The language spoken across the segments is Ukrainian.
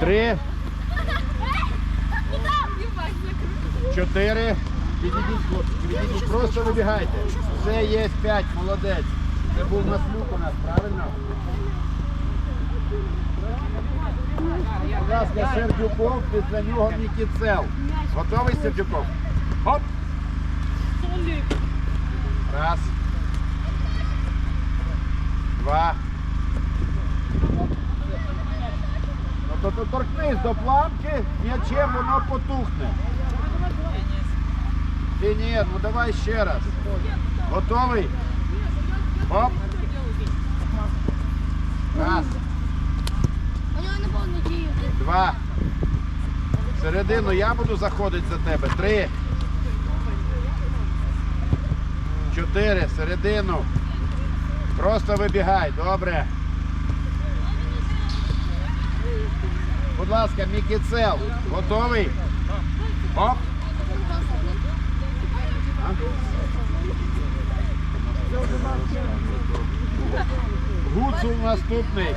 Три. Чотири. Відійдіть, хлопці. Просто вибігайте. Вже є п'ять, молодець. Це був маслюк у нас, правильно? Будь ласка, Сердюков, після нього Нікіцел. Готовий Сердюков? Хоп! Раз. Два. Ну то, то торкнись до планки, м'ячем воно потухне. Чи ні, ну давай ще раз. Готовий? Оп. Раз, два. Середину я буду заходити за тебе. Три. Чотири. Середину. Просто вибігай. Добре. Будь ласка, Мікіцел. Готовий? Оп. Гуцул наступний.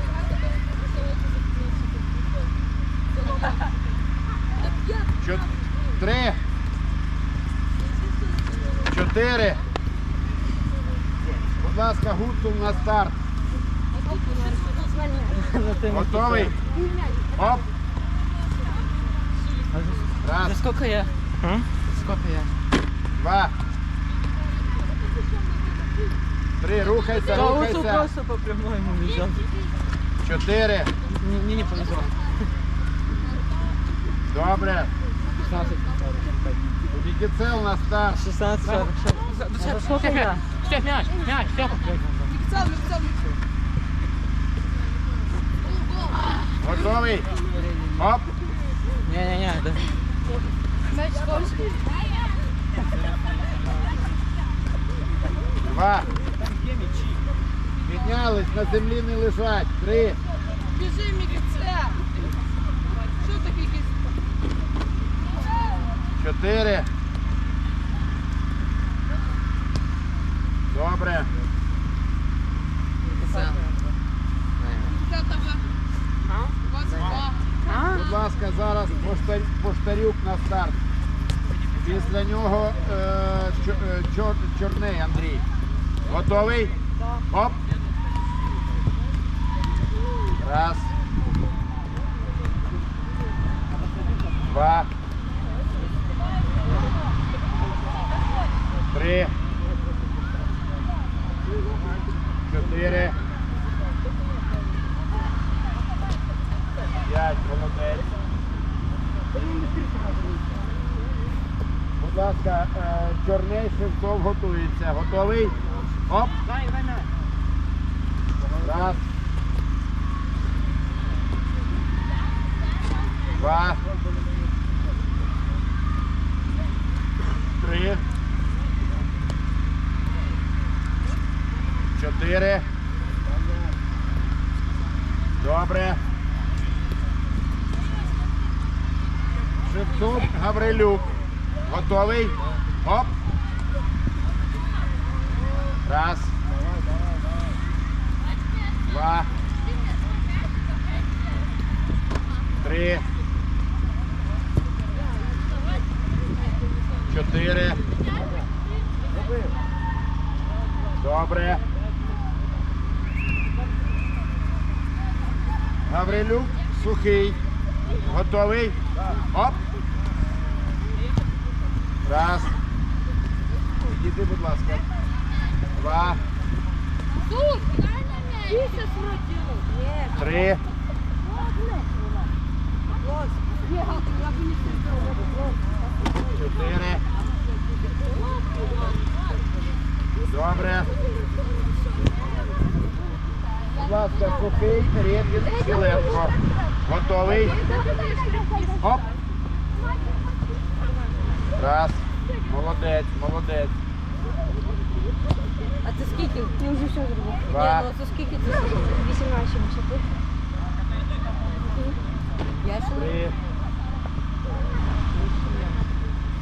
Чо- Три. Чотири. Будь ласка, гуцул на старт. Готовий? Оп. Раз, За сколько я? Сколько я? два. Три. Рухайся, Да, рухайся. просто по прямой ему. Чотири. Мне, не повезло. Добре. 16. Мікіцел на старт. 16, 46. За сколько я? Мяч, мяч, Степ. Готовий? Оп. Да. Меч скользкий. Два. Піднялись, на землі не лежать. Три. Біжи, Мікіце! Що таке якийсь? Чотири. Добре. Десятого. Двадцять два. Будь ласка, зараз поштарюк на старт. Після нього е, е, Чор- Чорний Андрій. Готовий? Оп. Раз. Два. Три. Чотири. П'ять, молодець. Будь ласка, е, чорний Шевцов готується. Готовий? Оп. Раз. Два. Три. Чотири. Добре. Шевцов Гаврилюк. Готовий? Оп. Раз. Два. Три. Чотири. Добре. Гаврилюк сухий. Готовий? Оп. Раз. Іди, будь ласка. Два. Три. Чотири. Добре. Будь ласка, сухий, Рєдвін, Філенко. Готовий? Оп. Раз. Молодець, молодець. А це скільки? Я вже все зробив. Два. Ні, ну це скільки це? 18 висоти. Я ще не. Три.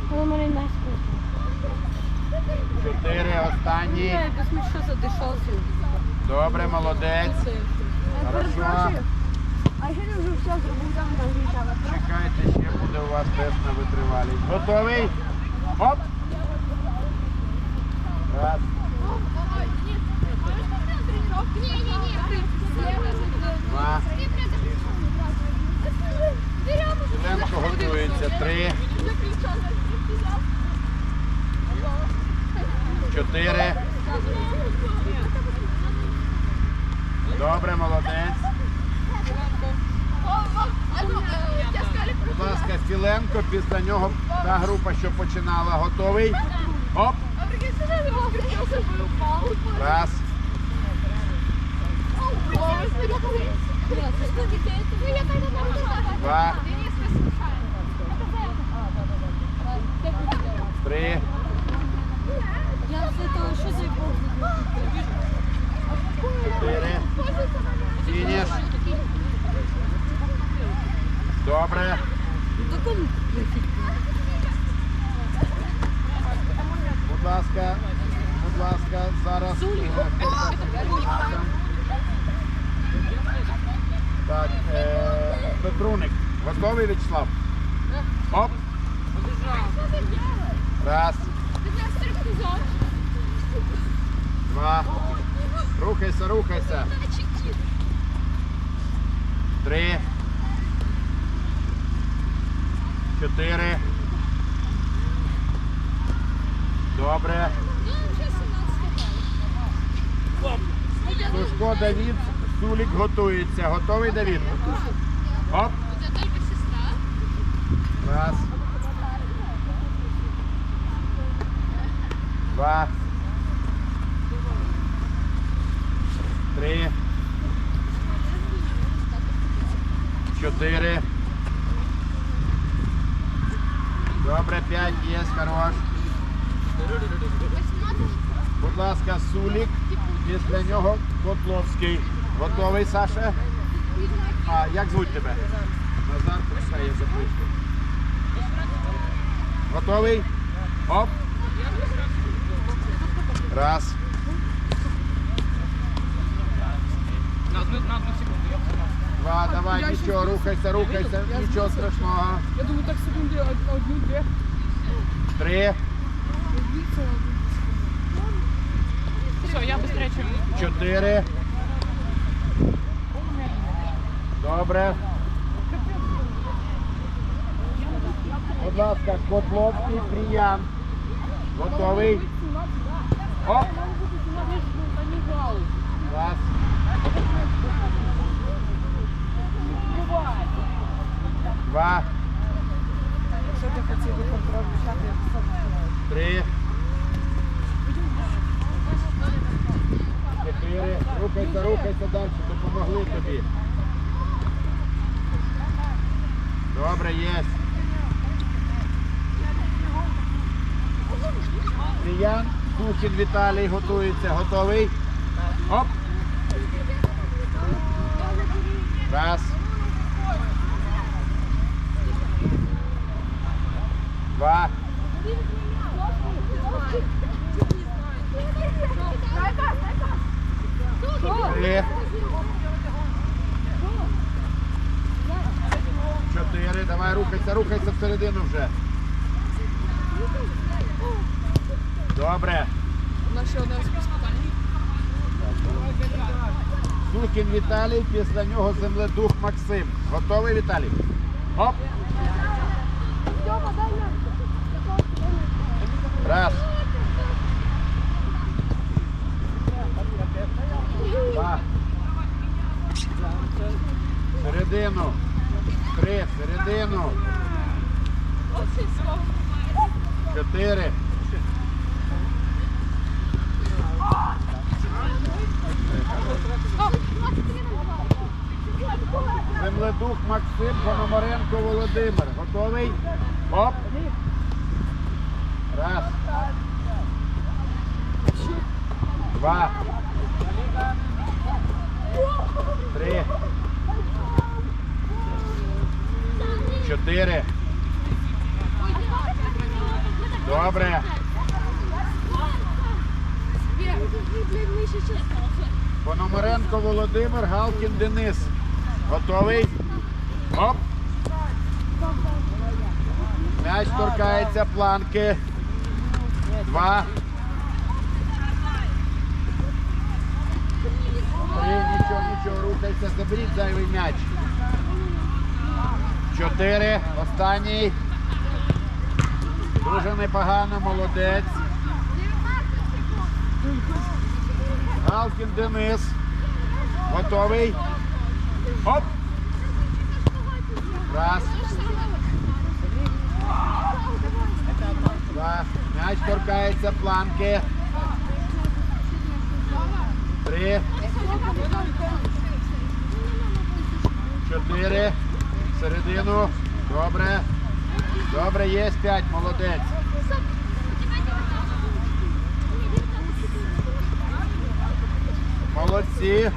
Коли мене не Чотири. Останній. якось ми що задишався. Добре, молодець. Хорошо. А ще не вже все зробив там там грішала. Чекайте, ще буде у вас тест на витривалість. Готовий? Оп! Раз. Два. Ленко готується. Три. Чотири. Добре, молодець. Будь ласка, Філенко, після нього та група, що починала. Готовий? Оп! Раз. Два. Три. Я з того, що за Чотири. Фініш. Добре. Будь ласка, будь ласка, зараз. е, Так, е, Петруник. Готовий, Вячеслав? Оп. Раз, два. Рухайся, рухайся. Три. Чотири. Добре. Сушко Давід, Сулік готується. Готовий Давід? Оп. Раз. Два. Три. Чотири. Добре, п'ять є, хорош. Будь ласка, Сулік. Після нього Котловський. Готовий, Саша? А як звуть тебе? Назар, все, я. Готовий? Оп. Раз. Два, давай, нічого, рухайся, рухайся, нічого страшного. Я думаю, так секунди одну-дві. Три, Все, я быстрее, чем... чотири. Добре. Будь ласка, Котловський, Приян. Готовий? Оп. Раз. Два. Що ти хотів би контролювати? Три. Чотири. Рухайся, рухайся далі, допомогли тобі. Добре, є. Кріян, Духін Віталій готується. Готовий? Оп. Раз. Два. Три. Чотири. Давай рухайся, рухайся всередину вже. Добре. У нас ще одне спитання. Сукін Віталій, після нього земледух Максим. Готовий, Віталій? Оп. Раз. Два. Середину. Три. Середину. Чотири. Земледух Максим, Пономаренко Володимир. Готовий? Оп. Раз. Два. Три. Чотири. Добре. Пономаренко Володимир, Галкін Денис. Готовий? Оп. М'яч торкається планки. Два. Три, нічого, нічого, рухайся, заберіть зайвий м'яч. Чотири. Останній. Дуже непогано, молодець. Галкін Денис. Готовий. Оп. Раз. Два. М'яч торкається планки. Три. Чотири. Середину. Добре. Добре, є п'ять. Молодець. Молодці.